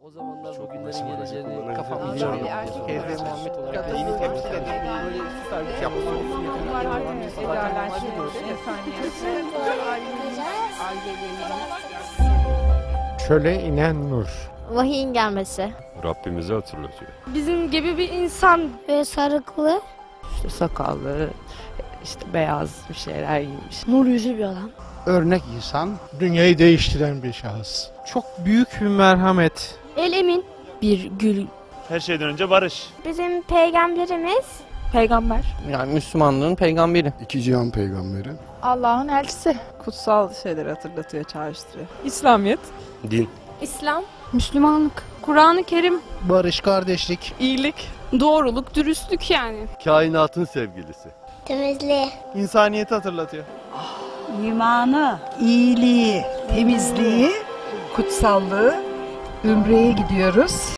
O zamanlar Çok bugünlerin geleceğini kafam erkek Teyze Muhammed olarak kadın dini temsil olarak ederek eder- böyle iki servis yapması olsun Bunlar yeteneği artık olan zaten ederler normalde de şimdi öyle. saniyesi. Çöle inen nur. Vahiyin gelmesi. Rabbimizi hatırlatıyor. Bizim gibi bir insan Ve sarıklı. İşte sakallı, işte beyaz bir şeyler giymiş. nur yüzlü bir adam. Örnek insan. Dünyayı değiştiren bir şahıs. Çok büyük bir merhamet. El emin bir gül. Her şeyden önce barış. Bizim peygamberimiz. Peygamber. Yani Müslümanlığın peygamberi. İki cihan peygamberi. Allah'ın elçisi. Kutsal şeyleri hatırlatıyor, çağrıştırıyor. İslamiyet. Din. İslam. Müslümanlık. Kur'an-ı Kerim. Barış, kardeşlik. iyilik. Doğruluk, dürüstlük yani. Kainatın sevgilisi. Temizliği. İnsaniyeti hatırlatıyor. imanı, iyiliği, temizliği, kutsallığı, ümreye gidiyoruz.